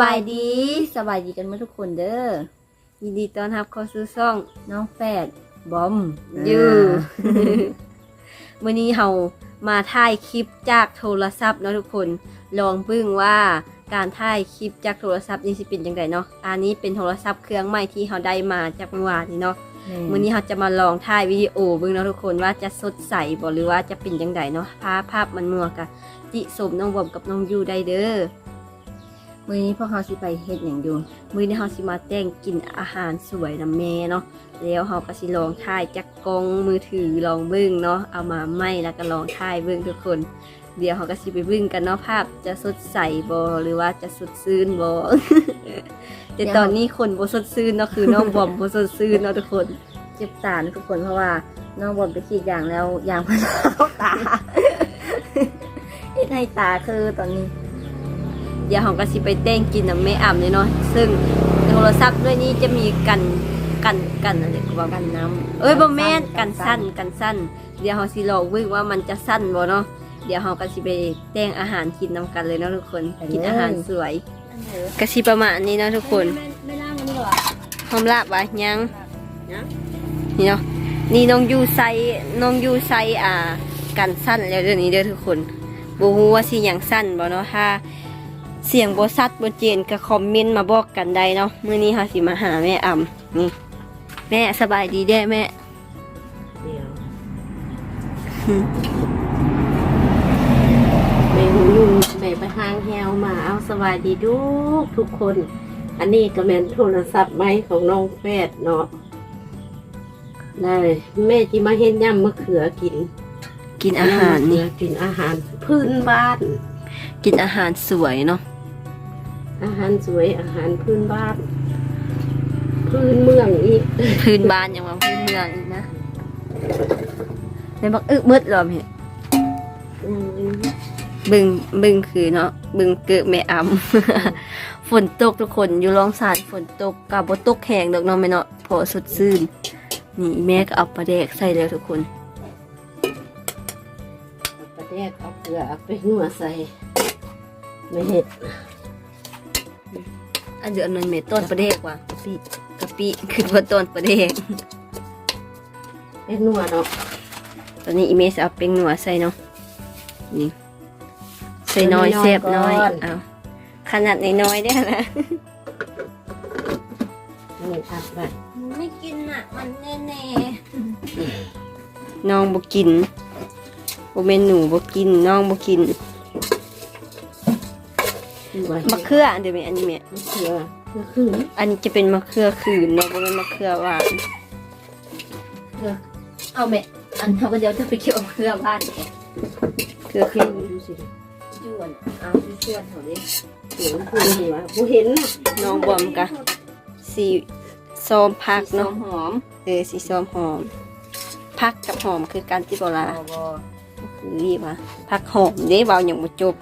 บายดีสบายดีกันเมื่อทุกคนเด้อยินดีต้อนรับเข้าสู่ช่องน้องแฟดบอมยูวันนี้เฮามาถ่ายคลิปจากโทรศัพท์เนาะทุกคน ลองเบิ่งว่าการถ่ายคลิปจากโทรศัพท์นี่สิเป็นจังไดเนาะอันนี้เป็นโทรศัพท์เครื่องใหม่ที่เฮาได้มาจากเมื่อวานนี้เนาะวันนี้เราจะมาลองถ่ายวิดีโอเบิ่งเนาะทุกคนว่าจะสดใสบ่หรือว่าจะเป็นจังไดเนาะภาพภาพมันมัวกะจิสมน้องบอมกับน้องยูได้เด้อ มื้อนี้พวกเราสิไปเฮ็ดหยังอยู่ มื้อนี้เราสิมาแต่งกินอาหารสวยนำแม่เนาะ แล้วเราก็สิลองถ่ายจากกล้องมือถือลองเบิ่งเนาะ เอามาไหม้แล้วก็ลองถ่ายเบิ่งทุกคน เดี๋ยวเราก็สิไปเบิ่งกันเนาะภาพจะสดใสบ่หรือว่าจะสดซื่นบ่แต่ตอนนี้คนบ่สดซื่นเนาะคือน้องบอมบ่สดซื่นเนาะทุกคน เจ็บตาทุกคนเพราะว่าน้องบอลไปฉีดยางแล้วยางมันเข้าตาให้ตาคือตอนนี้ เดี๋ยวของกสิไปเต้งกินน้ำไม่อ่ำเลยเนาะซึ่งโทรศัพท์ด้วยนี่จะมีกันกันกันอะไรก็ว่ากันน้ำเอ้ยบ่แม่นกันสั้นกันสั้น เดี๋ยวเฮาสิลองเบิ่งว่ามันจะสั้นบ่เนาะเดี๋ยวเฮาก็สิไปแต่งอาหารกินนํกันเลยเนาะทุกคนกินอาหารสวยก็สิประมาณนี้เนาะทุกคนไม่ล่างมันดีกว่าหอมลาบวะยังยังนี่เนาะนี่น้องยูไซน้องยูไซอ่ากันสั้นแล้วเดี๋ยวนี้เด้อทุกคนบ่ฮู้ว่าสิหยังสั้นบ่เนาะถ้า เสียงบ่ชัดบ่เจนก็คอมเมนต์มาบอกกันได้เนาะมื้อนี้เฮาสิมาหาแม่อ่ำนี่ แม่สบายดีเด้อแม่เดี๋ยวแม่หูยุงแม่ไปห้างแฮวมาเอาสวัสดีทุกทุกคน อันนี้ก็แม่นโทรศัพท์ไม้ของน้องแฟดเนาะได้แม่จิมาเห็นย่ำมะเขือกิน กินอาหารยำมะเขืนี่อกินอาหารพื้นบ้าน กินอาหารสวยเนาะ อาหารสวยอาหารพื้นบ้าน พื้นเมืองอีกพื้นบ้านยังว่าพื้นเมืองอีกนะแม่บอกอึมืดเหรอแม่อืมบึงบึงคือเนาะบึงเกิดแม่อำฝนตกทุกคนอยู่รองสารฝนตกกับบตกแห้งดอกเนาะแม่เนาะพอสดชื่นนี่แม่ก็เอาปลาแดกใส่แล้วทุกคนเอาปลาแดกเอาเกลือเอาไปหัวใส่ไม่เห็ด อันเดือนนึงแม่ต้นปลาแดกว่ะกะปิกะปิคือว่าต้นปลาแดกเป็นนัวเนาะตอนนี้อีเมสเอาเป็นหนัวใส่เนาะนี่ใส่น้อยแซ่บน้อยเอาขนาดน้อยๆได้อนะนี่อัดไว้ไม่กินอะ มันแน่ๆน้องบ่กินบ่แม่นหนูบ่กิน น้องบ่กินไว้ มะเขือเดี๋ยวแม่อันนี้แม่มะเขือก็คืออันนี้จะเป็นมะเขือขืนเนาะบ่แม่นมะเขือหวานเอาแม่อันเขาก็เดี๋ยวจะไปเกี่ยวมะเขือบ้านแกเขือขืขึ้นนดูสิจวนเอาที่ชวนเขาดิเสียงคุณหัวผู้เห็นน่ะน้องบอมกะสีซ้อมพักน้อเนาะงหอมเออสีซ้อมหอมพักกับหอมคือการที่โบราณบอคือรีบว่าพักหอมเด้เบาอย่างบ่จบ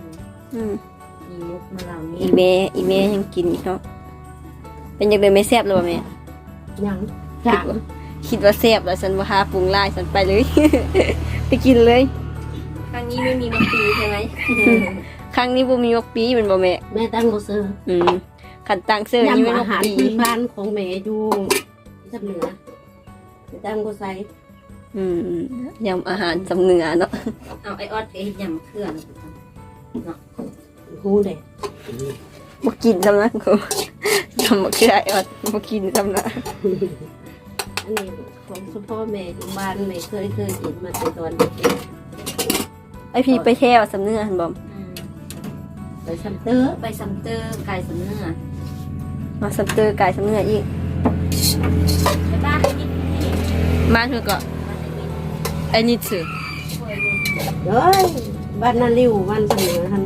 อืม มีมุกมาเหล่านี้อีเมอีเมยังกินอีกเนาะเป็นยังไงไม่แซ่บเลยบ่แม่ยังจางคิดว่าแซ่บแล้วฉันว่าหาปรุงลายฉันไปเลย ไปกินเลยครั้งนี้ไม่มีมะปีใช่ไหมครั้งนี้บ่มีมะปีแมันบ่แม่แม่ตั้งโบเซอร์อืมขันตังเสื้อนี่ยำไม่อามะหารปีพื้นบ้านของแม่อยู่จำเหนือแม่ตั้งโบไซอืมยำอาหารสำเนือเนาะเอาไอออดไปเฮ็ดยำเครื่อง หูเด็กบ่กินสำนักกูทำมะเขือไอออดบ่กินสำนักอันนี้ของสุพ่อแม่อยู่บ้านแม่เคยเคยกินมาแต่ตอนเด็กไอพี่ไปแช่ว่าสำเนือหันบ่ไปซัมเตอร์ไปซัมเตอร์ไก่สำเนือมาซัมเตอร์ไก่สำเนืออีกไปบ้านกินมาเถอะก็ไอ้นี่ถือเฮ้ยบ้านนาริวบ้านซัมเหนือทัน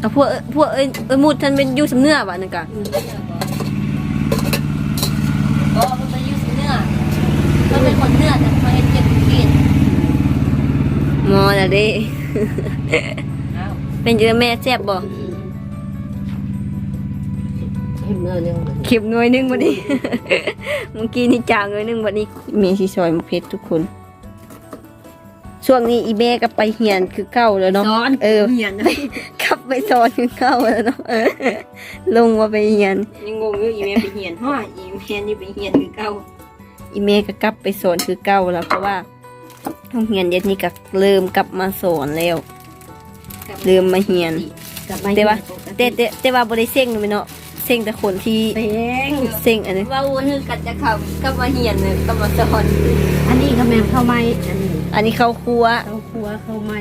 เอาพวกพวกเอ้ยเอ้ยมูดท่านเป็นอยู่สำเนือว่ะนั่นกะอ๋อมันเป็นอยู่สำเนือมันเป็นคนเนื้อแต่เขาเฮ็ดเก็บกินมอน่ะเด้เป็นเยอะแม่แซ่บบ่เห็นเนื้อเนี่ยเข็มหน่วยหนึงบัดนี้ เมื่อกี้นี่จางหน่วยหนึงบัดนี้มีสีซอยมะเพ็ดทุกคน ช่วงนี้อีเมก็ไปเฮียนคือเก่าแล้วเนาะสอนเออเหียนนะกลับไปสอนคือเก่าแล้วเนาะเออลงมาไปเฮียนยังงงอยู่อีเมลไปเหียนเพราะว่าอีเมลนี่ไปเหียนคือเก่าอีเมก็กลับไปสอนคือเก่าแล้วเพราะว่าโรงเรียนเด็ดนี่ก็เริ่มกลับมาสอนแล้วเริ่มมาเฮียนกลับมาแต่ว่าเหียนปกแต่แต่แต่ว่าบ่ได้เซ็งเลยเนาะเซ็งแต่คนที่เซ็งเซ็งอันนี้ว่าวนคือกัดจะเข้ากลับมาเฮียนเลยกลับมาสอนอันนี้ก็แม่นเข้าไม้อันนี้ อันนี้เข้าครัวเข้าครัวเข้าไม้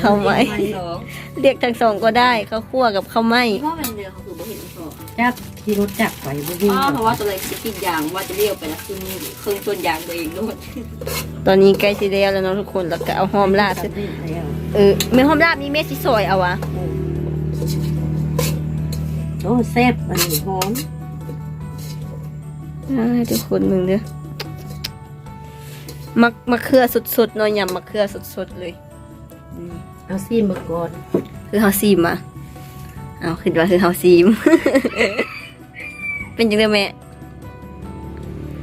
เข้าไม้ สองเรียกทั้งสองก็ได้เข้าครัวกับข้าวไหม้เพราะเป็นเรือเขาคือบ่เห็นพอจักที่รถจักรไปบ่ฮู้อ๋อเพราะว่าตัวเองจะกินยางว่าจะเลี้ยวไปแล้วคือมีเครื่องส่วนยางตัวเองด้วยตอนนี้ใกล้สิแล้วแล้วเนาะทุกคนแล้วก็เอาหอมลาดสำเร็จแล้วเออไม่หอมลาดมีเม็ดสิซอยเอาวะโอ้แซ่บอันนี้หอม อ่าทุกคนมึงเด้อ มักมะเขือสดๆเนาะยำมะเขือสดๆเลยอืมเอาซีมมาก่อนคือเฮาซีมอะเอาคิดว่าคือเฮาซีม เป็นจังได๋แม่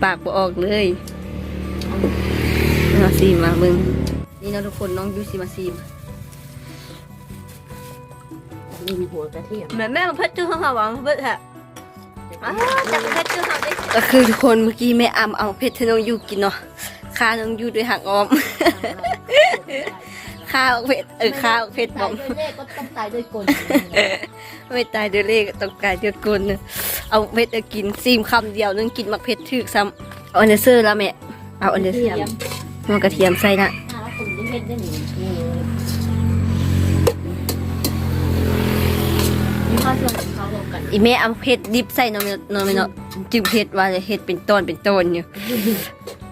ปากบ่ออกเลยเฮาซีมมามึงนี่เนาะทุกคนน้องยูสิมาซีมลืมหัวกระเทียมแม่แม่มาเพิ่นจื้อเฮาว่าเพิ่นฮะอ้าวจับเพิ่นจื้อเฮาได้ก็คือทุกคนเมื่อกี้แม่อำเอาเพชรให้น้องยูกินเนาะ ค่าน้องยูด้วยหักออมค่าเอาเพชรเออค่าเอาเพชรบตาอยกด้วยเลขก็ต้องตายด้วยกลไม่ตายด้วยเลขต้องกายด้วยกลเนอะเอาเพชรเอากินซีมคำเดียวนึงกินมักเพชรถึกซ้ำเอาอันเดอร์เซอร์แล้วแม่ เอาอันเดอร์เซอร์หัวกระเทียมใส่นะถ้าคุณได้เห็นได้หนิมีข้าวส่วนของเขารวมกันอีแม่เอาเพชรดิบใส่เนอนนอนเนาะจึงเพชรว่าจะเฮ็ดเป็นต้นเป็นต้นอยู่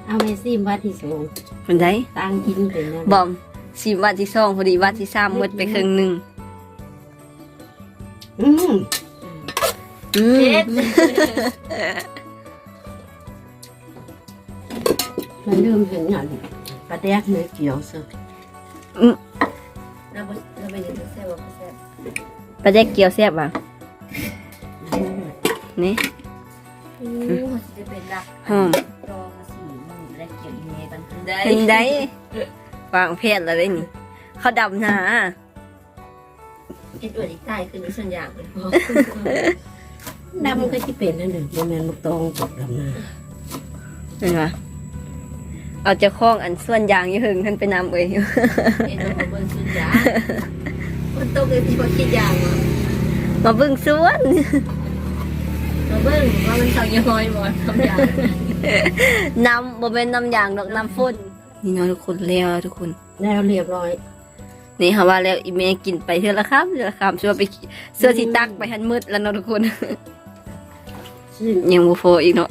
เอาไปซีมว่าที่สองเป็นไดตั้งกินเป็นนะบอมสีวันที่สองพอดีวันที่สามหมดไปครึ่งหนึ่งอืมอืมมันลืมเห็นอย่างปลาแดกเนื้อเกี่ยวซะเราเราไปยืนแซ่บว่าแซ่บปลาแดกเกี๊ยวแซ่บว่ะนี่โอ้มันจะเป็นรักหอม เห็นได้วางเพชรอะไรนี่ เขาดำหนาเอ็ดอวดอีกใต้คือมีส่วนยางเป็นพอดำก็ที่เป็นนั่นหนึ่งโมเมนต์มุกตองตกดำนาเห็นปะเอาเจะคล้าของอันส่วนยางอยี่หึงท่านไปนำเอ้ยเอ็ดอวดเบิ่งส่วนยางมันตกเลยที่พอคิดยางมามาเบิ่งสวนเราเบิ่งว่ามันเขาย้อยบ่ทำยางน้ำบ่เป็นน้ำยางดอกน้ำฝน นี่เนาะทุกคนแล้วทุกคน แล้วเรียบร้อย นี่ค่ะว่าแล้วอีเมกินไปเท่าละครับเท่าละครับเสื้อไปเสื้อที่ตักไปหันมืดแล้วเนาะทุกคนซึ่งยังบ่โฟอีกเนาะ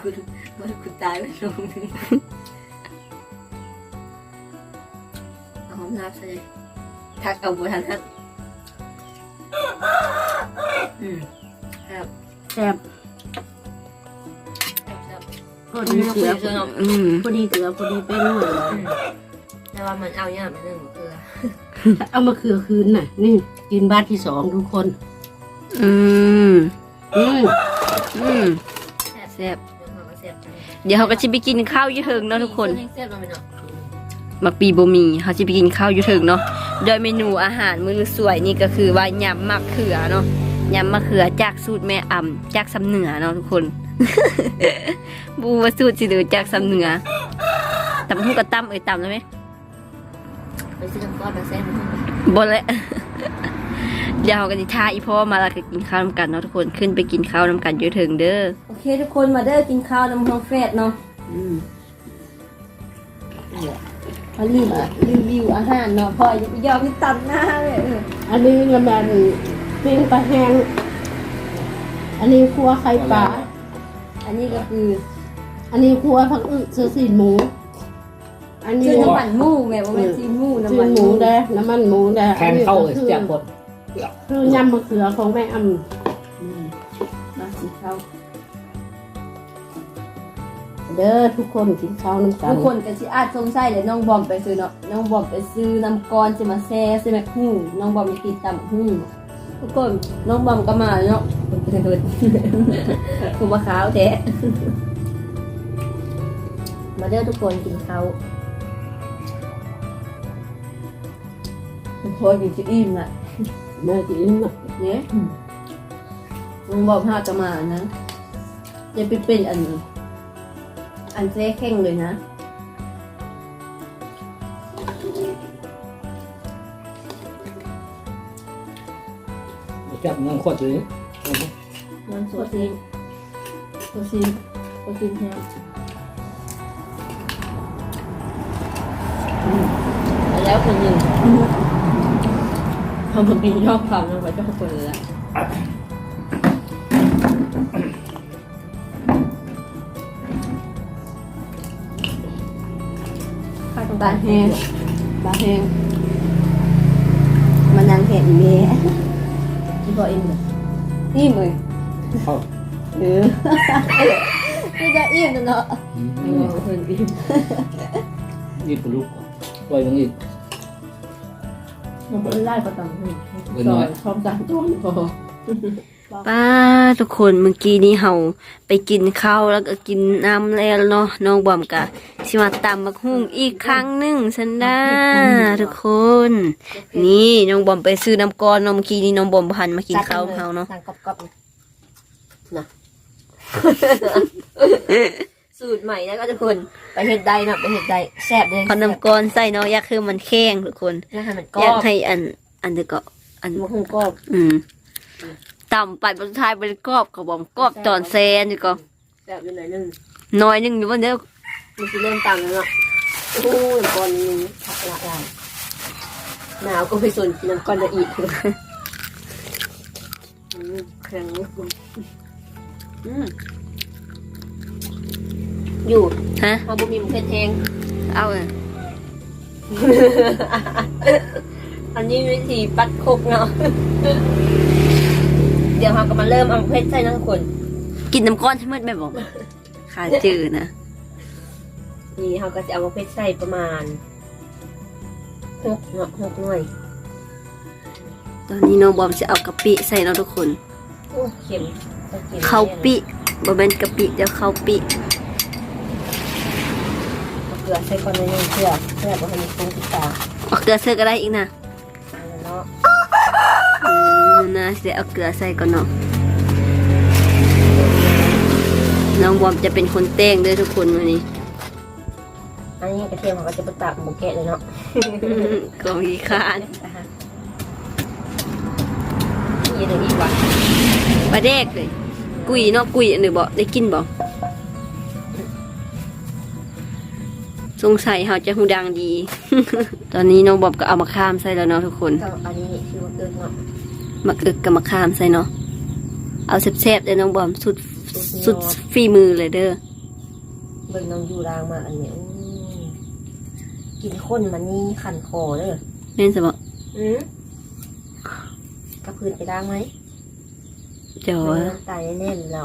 คุณว่าคุณตายไปลงนึงเอาหอมลาบใส่ทักเอาบุทันทักอืมครับแซ่บครับพ อดีเกลืออืมพอดีเกลือพอดีเป็นหน่วยแต่ว่ามันเอาเนี่ยมันเรื่องของเกลือเอามาเคือคืนน่ะ นี่กินบ้านที่สองทุกคน อืมอืมอืมแซ่บเดี๋ยวเขาก็เสียบเดี๋ยวเขาก็สิไปกินข้าวอยู่เถิงเนาะทุกคนเสียบเราไปเนาะมักปีบ่มีเขาสิไปกินข้าวอยู่เถิงเนาะโดยเมนูอาหารมื้อสวยนี่ก็คือว่ายำมะเขือเนาะยำมะเขือจากสูตรแม่อ่ำจากสำเหนือเนาะทุกคน บูว่าสูตรสิเดือจากสำเหนือตำหูกระตำเอ้ยตำได้ไหมไปซื้อน้ำก้อนมาแซ่บมันบนแล้วเดี๋ยวเรากันทิท่าอีพ่อมาแล้วก็กินข้าวน้ำกันเนาะทุกคนขึ้นไปกินข้าวน้ำกันเยอะถึงเด้อโอเค ทุกคนมาเด้อกินข้าวน้ำท้องแฟดเนาะอืมมารีบรีวิวอาหารเนาะพ่ออย่าไปยอมที่ตัดหน้าเลยเอออันนี้ก็มันปิ้งปลาแห้งอันนี้ครัวไข่ปลา อันนี้ก็คือ อันนี้ครัวผักอึเสื้อสีหมู อันนี้ ชื่อน้ำมันหมูแม่ว่าเป็นซีหมูน้ำชื่มัอนหหมูมูแดงน้ำมันหมูแดงแทนเข้าเลยเสียบหมดคือยำมะเขือของแม่อำมากินข้าวเด้อทุกคนกินข้าวน้ำกันทุกคนก็สิอาจสงสัยเลยน้องบอมไปซื้อเนาะน้องบอมไปซื้อน้ำก้อนสิมาแซ่ใช่ไหมฮู้น้องบอมอยากกินตำฮู้ทุกคนน้องบอมก็มาเนาะ เฮ้ยผมมาขาวแท้มาเด้อทุกคนกินข้าวพอกินจะอิ่มละแม่จะอิ่มอะเนี่ยมึงบอกพาจะมานะจะไปเป็นอัน อันแท้แข่งเลยนะจับงานขวดเลย มันสดจริงสดจริงสดจริงแท้แล้วคนหนึ่งทำมันกินชอบความนะว่าชอบคนเลยละตาแห้งตาแห้งมันนั่งเห็นเมียที่พออิ่มเลยอิ่มเลยเข้าเออพี่จะอิ่มเนาะเออเพิ่นอิ่มอีกลูกปล่อยลงอีกมันเป็นไล่ประจำเลยเออน้อยพร้อมจานจ้อนพอป้าทุกคนเมื่อกี้นี้เฮาไปกินข้าวแล้วก็กินน้ำแล้วเนาะน้องบอมกะสิมาตำบักฮุ่งอีกครั้งหนึ่งสันดาทุกคน นี่น้องบอมไปซื้อน้ำก้อนเนาะเมื่อกี้นี้น้องบอมพันมากินข้าวของเฮาเนาะสั่งกรอบๆ นะสูตรใหม่นะก็ทุกคนไปเห็ดใดเนาะไปเห็ดใดแซ่บเลยเอาน้ำก้อนใส่เนาะอยากคือมันแข็งทุกคนแล้วให้มันกรออยากบให้อันอันเดียวก็อันมันคงกรอบอืมต่ำไปบนท้ายเป็นกรอบก็บอกกรอบตอนแซนอยู่ก็แซ่บอยู่หน่อยนึงน้อยหนึงอยู่วันเดียวมันจะเริ่มตามแล้วเนาะโอ้ยน้ำก้อนนึงผักละลายหนาวก็ไปส่วนกินน้ำก้อนละอีกอืมแข็ง อืมอยู่ฮะพอบุมีมันเผ็ดแห้งเอาเลยอันนี้วิธีปัดคกเนาะ เดี๋ยวเราก็มาเริ่มเอาเพชรใส่น้ำขนกินน้ำก้อนใช่ไหมแม่บอกขาจืดนะ นี่เราก็จะเอาเพชรใส่ประมาณหกเนาะหกหน่วย ตอนนี้น้องบอมจะเอากะปิใส่เนาะทุกคน โอ้เข็ม ต้องกินข้าวปิบ่แม่นกะปิเดี๋ยวข้าวปิเอาเกลือใส่ก่อนหนอยหนึงเพื่อเพื่อบ่ให้มันฟุ้งติดตาเอาเกลือเสื้อก็ได้อีกนะเอาละเนาะอืมนะเดี๋ยวเอาเกลือใส่ก่อนเนาะน้องบอมจะเป็นคนแต่งเด้วยทุกคนวันนี้ อันนี้กระเทียมเราก็จะไปตักหมูแกะเลยเนาะก็มีคร้านนี่เดี๋ยวอีกว่ะ ปลาแดกเลย กุยเนาะกุยอันนี้บ่ได้กินบ่สงสัยเขาจะหูดังดี ตอนนี้น้องบอบก็เอามาข้ามใส่แล้วเนาะทุกคนก็อันนี้คือว่าเกินเนาะมาอึกกับมาข้ามใส่เนาะ เอาแซ่บๆเลยน้องบอมสุดสุดฝีมือเลยเด้อเบิ่งน้องอยู่รางมาอันเนี้ยอืมกินข้นมันนี่ขันคอเด้อแม่นสบอืมกระพืนไปล้างไหม เดี๋ยวไม่น้ำตายแน่ๆเรา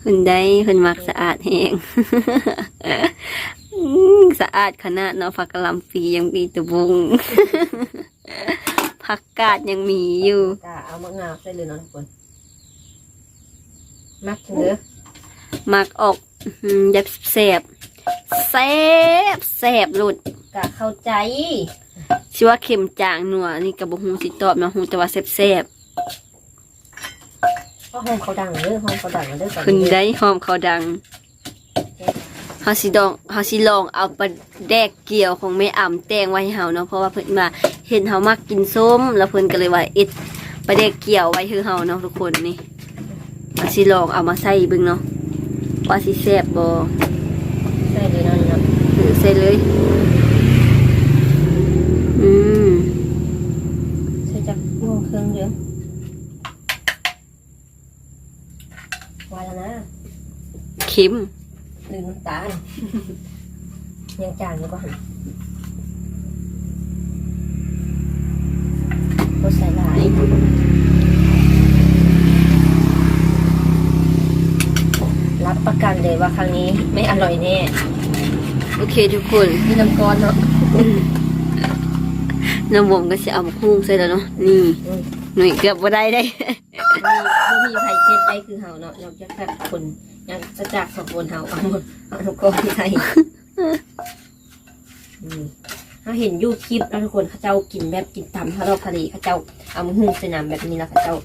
เพิ่นได้เพิ่นมักสะอาดแฮงอื้อสะอาดขนาดเนาะผักกะหล่ำปียังมีแตะบุงผักกาดยังมีอยู่กะเอามะนาวใส่เลยเนาะทุกคนมักเถอะมักออกอืมแบบแสบแสบแสบหลุดกะเข้าใจชิว่าเค็มจางหนัวนี่กับบฮูสิตอบเนาะฮูแต่ว่าแสบแสบ ก็ห้องเขาดังเด้อห้องเขาดังเด้อตอนขึ้นนี้ได้หอมเขาดังเฮาสิดองเฮาสิลองเอาปลาแดกเกี่ยวของแม่อ่ำแต่งไว้ให้เฮาเนาะเพราะว่าเพิ่นมาเห็นเฮามักกินส้ม แล้วเพิ่นก็เลยว่าเอ็ดปลาแดกเกี่ยวไว้คือเฮาเนาะทุกคนนี่เฮาสิลองเอามาใส่เบิ่งเนาะว่าสิแซ่บบ่ใส่เลยเนาะนี่เนาะเออใส่เลย อืม ใส่จากม่วงเครื่องเดียววายแล้วนะ เค็มลืมน้ำตาลยังจานอยู่ก็หันก็ใส่หลายรับประกันเลยว่าครั้งนี้ไม่อร่อยแน่ โอเคทุกคน มีน้ำก้อนเนาะน้ำวมก็จะเอามาคุ้งใส่แล้วเนาะ นี่อืมหน่วยเกือบบ่ได้ได้ไม่มีใครเช็ดได้คือเฮาเนาะนอกจากแบบคน ยังจะจากสองคนเฮาเอาหมดเอาทุกคนที่ไทยอืมเฮเราเห็นยูคลิปแล้วทุกคนเขาเจ้ากินแบบกินตำทะเลาะทะเลเขาเจ้าเอามาหุ่งใส่น้ำแบบนี้แล้วเขาเจ้า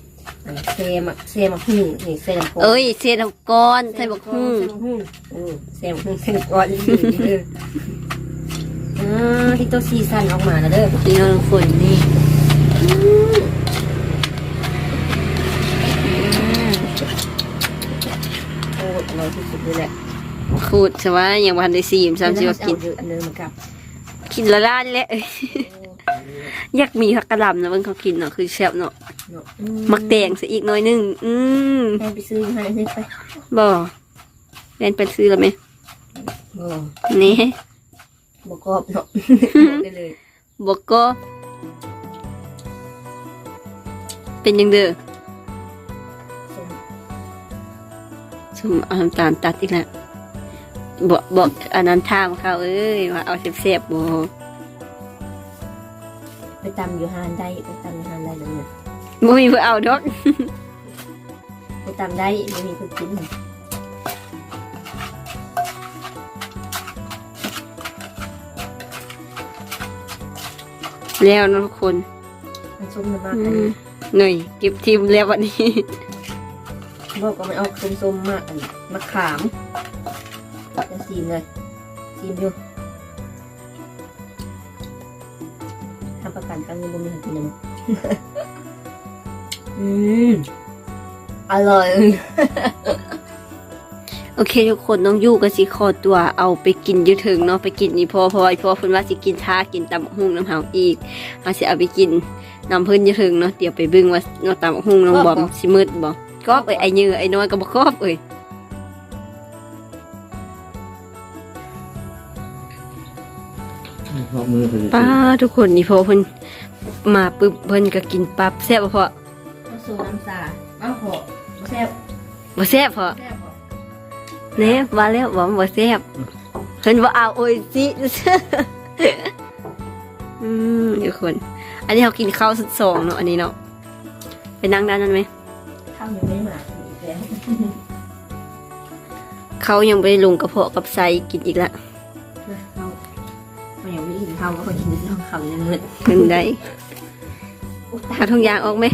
อันเซมักเซมักหุ่งนี่เซน้ำโพเอ้ยเสียน้ำก้อนใส่บักหุ่งเซมักหุ่งอืมเซมักหุ่งเซมักก้อนเอออ่าที่ตัวซีซันออกมาแล้วเด้อนี่เนาะทุกคนนี่ อยที่สุดเลยแหละพูดใช่ไหมยังวันได้ซีมซ้ำสิว่ากินเยอะเนื้อมันกับกินละล้านแหละอยากมีผักกระหลำนะเบิ่งเขากินเนาะคือแซ่บเนาะมักแตงซะอีกหน่อยหนึงอืมไปซื้อให้ให้ไปบ่แม่นไปซื้อแล้วไหมบ่นี่บ่กอบเนาะได้เลยบอกก็เป็นยังเด้อ สมเอาน้ำตาลตัดอีกแล้วบอกบอกอันนั้นทางเขาเอ้ยว่าเอาเสียบๆบ่ไปตำอยู่ฮานได้ไปตำอยู่ฮานได้เลยเนี่ยบ่มีเพื่อเอาดอกไปตำได้ไม่มีคนกินแล้วเนาะทุกคนมันส้มมันมากอือันมนี้หน่อยเก็บทีมแล้ววันนี้ บอกก็ไม่เอาส้มๆมากอันนี้มะขามจะซีมเลยซีมอยู่ทำประกันกันเงินบนมือกินเลยอืมอร่อยโอเคทุกคนน้องยู่ก็สิขอตัวเอาไปกินอยืดถึงเนาะไปกินนี่พอเพราะว่าเพราะว่าเพิ่นว่าสิกินชากินตำบักหุ่งน้ำเฮาอีกเฮาสิเอาไปกินน้ำเพิ่นอยืดถึงเนาะเดี๋ยวไปเบิ่งว่าเนาะตำบักหุ่งน้องบอมสิมืดบ่ กอบเอ้ยไอ้เหยือไอ้น้อยก็บ่กอบเอ้ยเพราะมือคือป้าทุกคนนี่พอเพิ่นมาปึ๊บเพิ่นก็กินปั๊บแซ่บบ่พอข้าวสูน้ำสาอ้าวโหแซ่บบ่แซ่บพอแซ่บเหรอแน่ว่าแล้วว่าบ่แซ่บเพิ่นบ่เอาโอ้ยสิอืมทุกคน อันนี้เรากินข้าวสุดสองเนาะอันนี้เนาะไปนั่งด้านนั้นไหม เขายังไปลงกระเพาะกับไซกินอีกละนะเราเรายังไม่ได้กินข้าวก็คนกินแต่ข้าวคำยังมืดขึ้นได้หาทุงยางออกไหม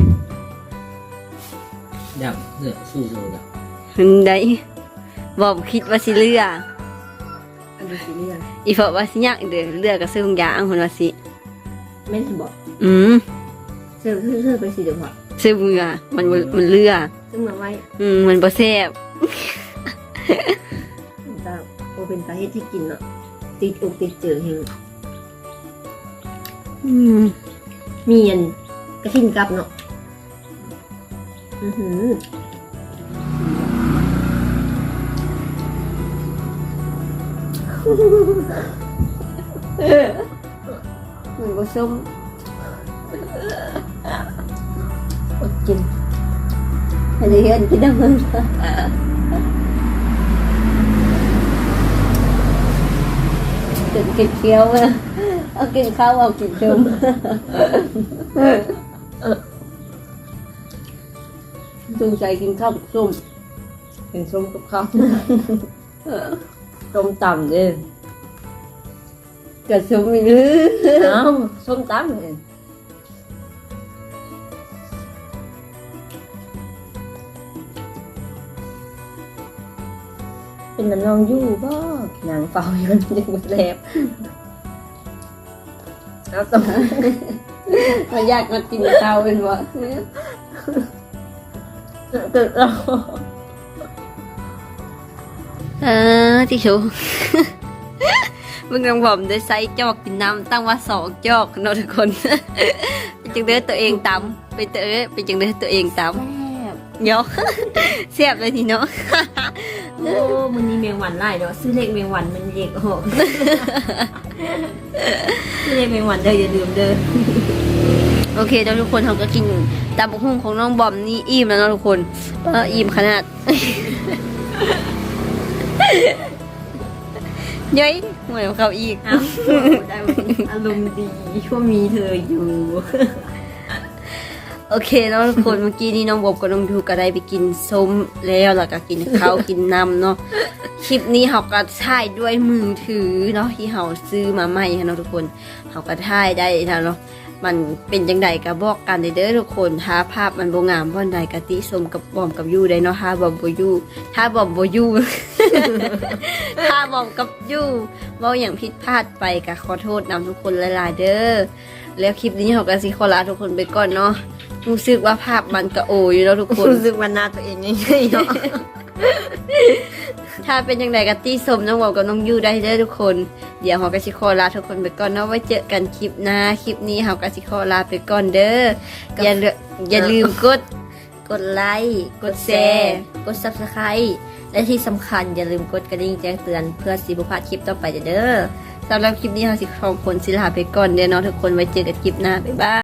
อยากเนี่ยสู้ๆนะขึ้นได้บอกคิดว่าสิเลืออันนี้สิเรื่องอีเพาะว่าสิยากเด้อเลือก็ซื้อทุงยางคนว่าสิแม่นบอกอืมเสื้อเสื้อไปสีเดียวอ่ะซื้อเมือมันบ่มันเลือซึ่งมาไว้อืมมันบ่แซ่บตาโอเป็นสาเหตุที่กินเนาะติดอกติดเจอเฮงอืมมีอันกระทินกับเนาะอือหือมันบ่ส้ม อดกินอันนี้อันที่ดังมันกินกินเคี้ยวอะเอากินข้าวเอากินชมสงสัยกินข้าวกับส้มเป็นส้มกับข้าวส้มตำเด้อกับส้มมีหรือเอ้าส้มตำเอง เป็นน้ำนองอยู่บ่นางเฝ้าอยู่มันยังบ่แลบเอาตรงมาอยากมากินข้าวเป็นวะตึกเราเออที่ชูมึงกำลังบอกได้ไซส์จอกกินน้ำตั้งว่าสองจอกเนาะทุกคนเป็นจังเด้อตัวเองตำไปเตอเป็นจังเด้อตัวเองตำเดี๋ยวเสียบเลยทีเนาะโอ้ มันนี่เมียงหวันไล่เนาะซื้อเลขเมียงหวันมันเลขออกซื้อเลขเมียงหวันเด้ออย่าลืมเด้อโอเคแล้วทุกคนเขาก็กินตำบักหุ่งของน้องบอมนี่อิ่มแล้วเนาะทุกคนเอออิ่มขนาดเย้ยเหมือนเขาอีกอ้าวได้อารมณ์ดีว่ามีเธออยู่ โอเคเนาะทุกคนเมื่อกี้นี้น้องบอบกับน้องดูก็ได้ไปกินส้มแล้วแล้วก็กินข้าวกินน้ำเนาะคลิปนี้เขาก็ถ่ายด้วยมือถือเนาะที่เขาซื้อมาใหม่ค่ะเนาะทุกคนเขาก็ถ่ายได้นะเนาะมันเป็นจังใดก็บอกกันเด้อทุกคนถ้าภาพมันบ่งามบ่ใดกะติสมกับบอมกับยูได้เนาะถ้าบอมบ่ยูถ้าบอมบ่ยูถ้าบอมกับยูเว้าอย่างผิดพลาดไปก็ขอโทษนำทุกคนหลายๆเด้อแล้วคลิปนี้เขาก็สิขอลาทุกคนไปก่อนเนาะ รู้สึกว่าภาพมันกระโออยู่แล้วทุกคน รู้สึกว่าหน้าตัวเองง่ายๆเนาะถ้าเป็นยังไงกับตี้สมน้องบอกกับน้องยูได้เด้อทุกคน เดี๋ยวเฮากสิขอลาทุกคนไปก่อนเนาะไว้เจอกันคลิปหน้าคลิปนี้เฮากสิขอลาไปก่อนเด้ออย่าลืมอย่าลืมกดกดไลค์กดแชร์กด Subscribe และที่สำคัญอย่าลืมกดกระดิ่งแจ้งเตือนเพื่อสิบพลาดคลิปต่อไปเด้อสำหรับคลิปนี้เฮาสิขอคนสิลาไปก่อนเด้อเนาะทุกคนไว้เจอกันคลิปหน้าบ๊ายบาย